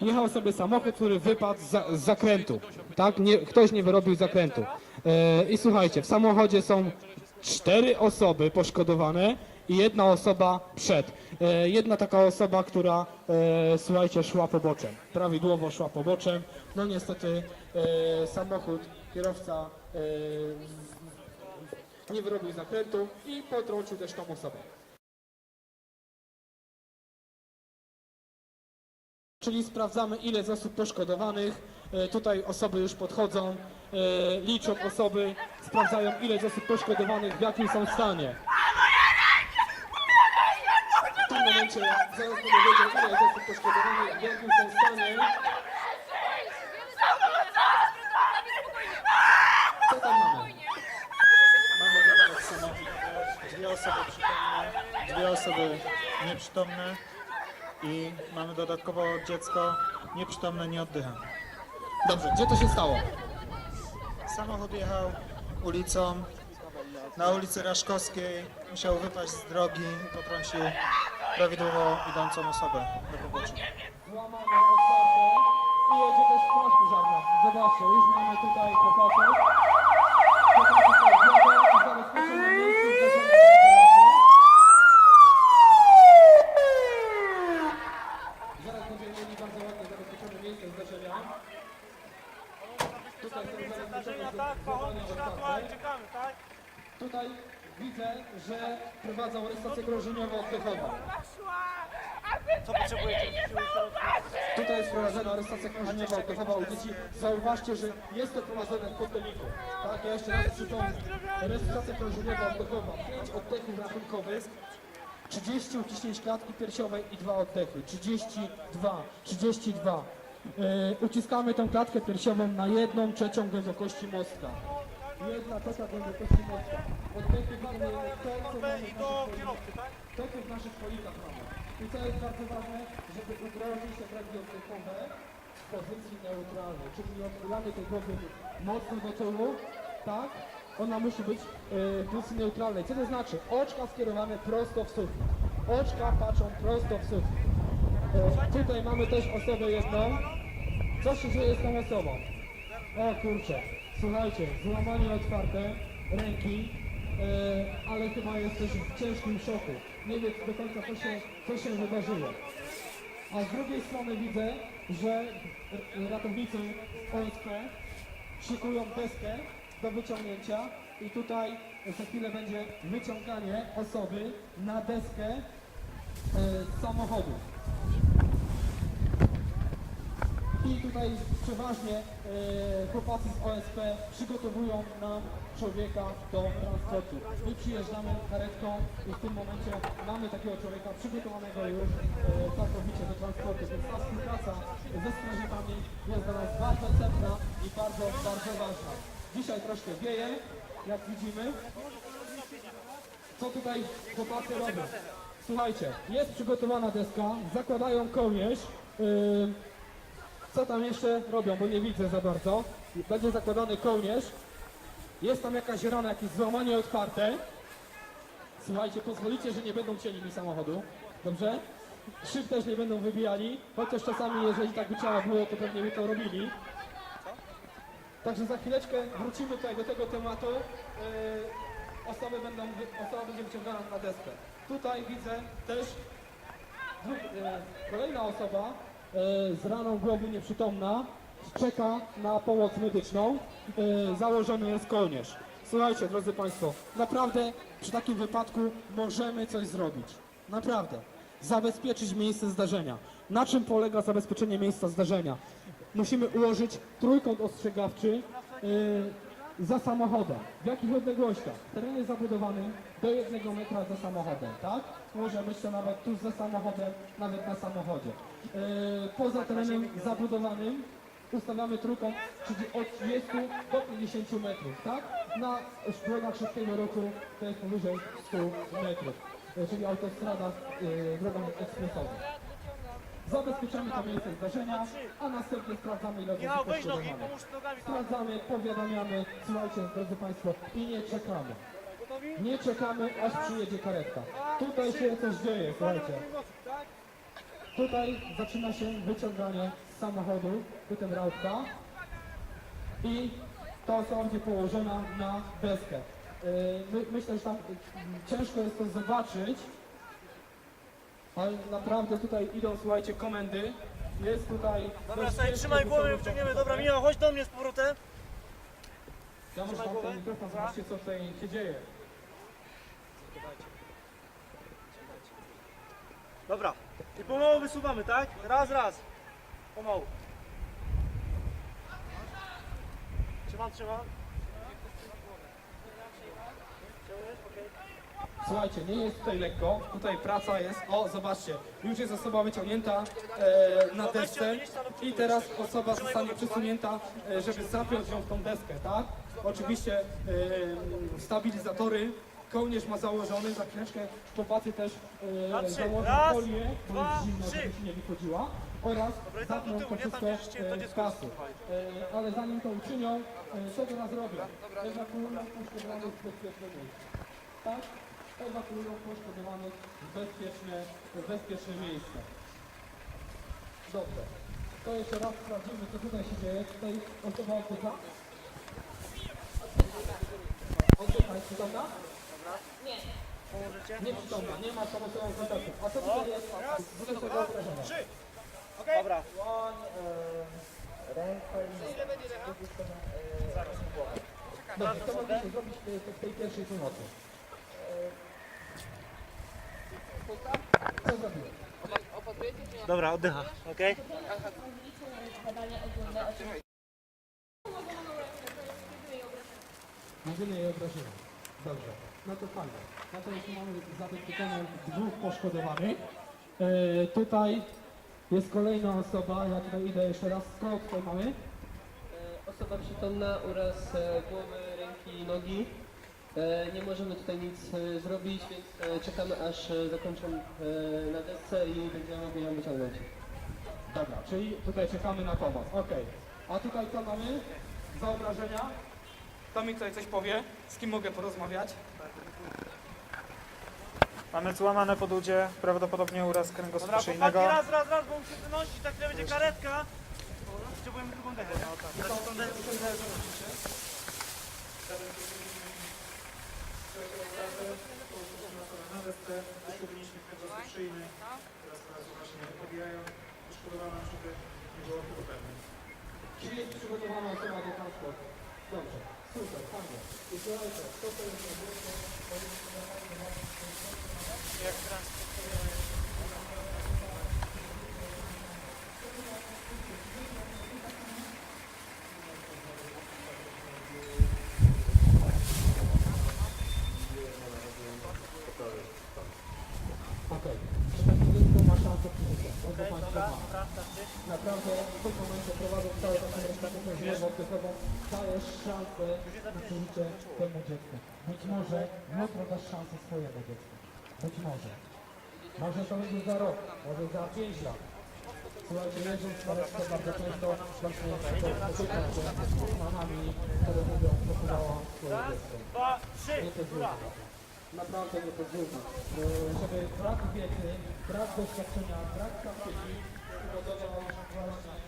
Jechał sobie samochód, który wypadł z, za, z zakrętu. Tak? Nie, ktoś nie wyrobił zakrętu. E, I słuchajcie, w samochodzie są cztery osoby poszkodowane i jedna osoba przed. E, jedna taka osoba, która, e, słuchajcie, szła poboczem. Prawidłowo szła poboczem. No niestety e, samochód, kierowca e, nie wyrobił zakrętu i potrącił też tą osobę. Czyli sprawdzamy ile jest osób poszkodowanych. E, Tutaj osoby już podchodzą, e, liczą osoby, sprawdzają ile jest osób poszkodowanych, w jakim są stanie. W tym momencie zaraz będę wiedział ile jest osób poszkodowanych, w jakim są stanie. Co tam mamy? Mamy dwie osoby przytomne, dwie osoby nieprzytomne i mamy dodatkowo dziecko nieprzytomne, nie oddycha. Dobrze, gdzie to się stało? Samochód jechał ulicą, na ulicy Raszkowskiej, musiał wypaść z drogi i potrącił prawidłowo idącą osobę do pobocza. Złamane, otwarte i jedzie też straż pożarna. Zobaczcie, już mamy tutaj chłopaków. Chłopacy tutaj jadą i zabezpieczone miejsce zdarzenia. Zaraz będziemy mieli bardzo ładnie zabezpieczone miejsce zdarzenia. Tutaj są zabezpieczone złamane, otwarte. Tutaj widzę, że prowadzą restaurację krążeniową oddechową. Co potrzebujecie? Tutaj jest prowadzona arestacja krążeniowa oddechowa u dzieci. Zauważcie, że jest to prowadzone w foteliku. Tak, ja jeszcze raz przypomnę. Arestacja krążeniowa oddechowa. 5 oddechów ratunkowych. 30 uciśnięć klatki piersiowej i 2 oddechy. 32, 32. Yy, uciskamy tą klatkę piersiową na jedną trzecią głębokości mostka. Jedna trzecia głębokości mostka. Oddechy wykonujemy to, co mamy w naszych polikach. To, co w naszych polikach mamy. I co jest bardzo ważne, żeby udrożnić te drogi oddechowe w pozycji neutralnej, czyli nie odchylamy tej głowy mocno do tyłu, tak? Ona musi być e, w pozycji neutralnej. Co to znaczy? Oczka skierowane prosto w sufit. Oczka patrzą prosto w sufit. E, tutaj mamy też osobę jedną. Co się dzieje z tą osobą? O kurczę, słuchajcie, złamanie otwarte ręki, e, ale chyba jest też w ciężkim szoku. Nie wie do końca co się, co się wydarzyło. A z drugiej strony widzę, że ratownicy z szykują deskę do wyciągnięcia i tutaj za chwilę będzie wyciąganie osoby na deskę e, samochodu. I tutaj przeważnie e, chłopacy z OSP przygotowują nam człowieka do transportu. My przyjeżdżamy karetką i w tym momencie mamy takiego człowieka przygotowanego już e, całkowicie do transportu. Więc ta współpraca ze strażakami jest dla nas bardzo cenna i bardzo, bardzo ważna. Dzisiaj troszkę wieje, jak widzimy. Co tutaj chłopacy robią? Słuchajcie, jest przygotowana deska, zakładają kołnierz. Yy, co tam jeszcze robią, bo nie widzę za bardzo. Będzie zakładany kołnierz. Jest tam jakaś rana, jakieś złamanie otwarte. Słuchajcie, pozwolicie, że nie będą cięli mi samochodu. Dobrze? Szyb też nie będą wybijali, chociaż czasami, jeżeli tak by trzeba było, to pewnie by to robili. Także za chwileczkę wrócimy tutaj do tego tematu. Yy, osoby będą, osoba będzie wyciągana na deskę. Tutaj widzę też e, Kolejna osoba z raną głowy nieprzytomna czeka na pomoc medyczną. E, Założony jest kołnierz. Słuchajcie, drodzy Państwo, naprawdę przy takim wypadku możemy coś zrobić. Naprawdę. Zabezpieczyć miejsce zdarzenia. Na czym polega zabezpieczenie miejsca zdarzenia? Musimy ułożyć trójkąt ostrzegawczy e, za samochodem. W jakich odległościach? W terenie zabudowanym do jednego metra za samochodem, tak? Może być to nawet tuż za samochodem, nawet na samochodzie. E, poza terenem zabudowanym ustawiamy trójkąt, czyli od 30 do 50 metrów, tak? Na drogach szybkiego ruchu to jest powyżej 100 metrów, e, czyli autostrada e, drogą ekspresową. Zabezpieczamy to miejsce zdarzenia, a następnie sprawdzamy ile osób poszkodowanych. Sprawdzamy, powiadamiamy, słuchajcie, drodzy Państwo, i nie czekamy. Nie czekamy, aż przyjedzie karetka. Tutaj się coś dzieje, słuchajcie. Tutaj zaczyna się wyciąganie z samochodu, potem rautka i ta osoba będzie położona na deskę. Yy, My, myślę, że tam ciężko jest to zobaczyć, ale naprawdę tutaj idą, słuchajcie, komendy. Jest tutaj... Dobra, dość ciężko trzymaj głowę, wciągniemy. zobaczyć. Dobra, Michał, chodź do mnie z powrotem. Ja może trzymaj tam głowę. ten mikrofon, Dobra. zobaczcie co tutaj się dzieje. Dobra. I pomału wysuwamy, tak? Raz, raz. Pomału. Trzymam, trzymam. Ciągniesz? Okej. Słuchajcie, nie jest tutaj lekko, tutaj praca jest, o zobaczcie, już jest osoba wyciągnięta e, na desce i teraz osoba zostanie przesunięta, e, żeby zapiąć ją w tą deskę, tak? Oczywiście e, stabilizatory, kołnierz ma założony, za chwileczkę chłopacy też e, założą folię, bo jest zimno, żeby się nie wychodziła oraz tyłu, to wszystko e, w słuchaj. E, ale zanim to uczynią, e, co teraz robią? Ewakuują poszkodowanych w bezpieczne miejsce. Tak? Ewakuują poszkodowanych w bezpieczne, w bezpieczne miejsce. Dobrze. To jeszcze raz sprawdzimy, co tutaj się dzieje. Tutaj osoba oddycha. Oddycha, jest przytomna? Położycie? Nie przytomna, nie ma samostową kontaktu. A co tutaj jest? Z tego obrażenia. Dobra. Dobrze, co mogliście zrobić w w tej pierwszej pomocy? Co zrobiłeś? Dobra, oddycha. Okej? Jedynie jej obrażenia. Dobrze. No to fajnie. No to już mamy zadecydowanych dwóch poszkodowanych. E, tutaj jest kolejna osoba. Ja tutaj idę jeszcze raz. Kogo tutaj mamy? E, Osoba przytomna, uraz e, głowy, ręki i nogi. E, Nie możemy tutaj nic e, zrobić, więc e, czekamy aż e, zakończą e, na desce i będziemy mogli ją wyciągnąć. Dobra, czyli tutaj czekamy na pomoc. Okej. A tutaj co mamy? Za obrażenia? Kto mi tutaj coś powie? Z kim mogę porozmawiać? Mamy złamane podudzie, prawdopodobnie uraz Dobra, kręgosłupa chłopaki, raz, raz, raz, bo muszę wynosić, tak chwilę będzie karetka. Potrzebujemy drugą dechę. Znaczy tą dechę. Na desce uszkodziliśmy kręgosłup szyjny, teraz teraz właśnie pobijają. Uszkodowana, żeby nie było problemu. Czyli jest przygotowana osoba do transportu. Dobrze, super, fajnie. I słuchajcie, to co jest Jak Okej, okay. to ma szansę przyjścia, albo państwo ma. Naprawdę w tym momencie prowadzą całe taką rozpoczęcie opiekową, dajesz szansę na temu dziecku. Być może jutro dasz szansę swojemu dziecku. Być może. Może to będzie za rok, może za pięć lat. Słuchajcie, jeżdżąc w karetce bardzo często właśnie spotykam się z mamami, które mówią, pochowała swoje dziecko. Dwa, trzy, Nie to. Naprawdę nie pozwólmy, żeby brak wiedzy, brak doświadczenia, brak praktyki właśnie...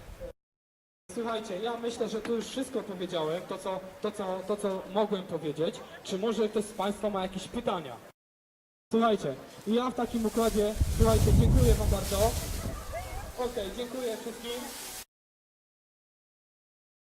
Słuchajcie, ja myślę, że tu już wszystko powiedziałem, to co, to, co, to co mogłem powiedzieć. Czy może ktoś z Państwa ma jakieś pytania? Słuchajcie, ja w takim układzie, słuchajcie, dziękuję Wam bardzo. Okej, dziękuję wszystkim.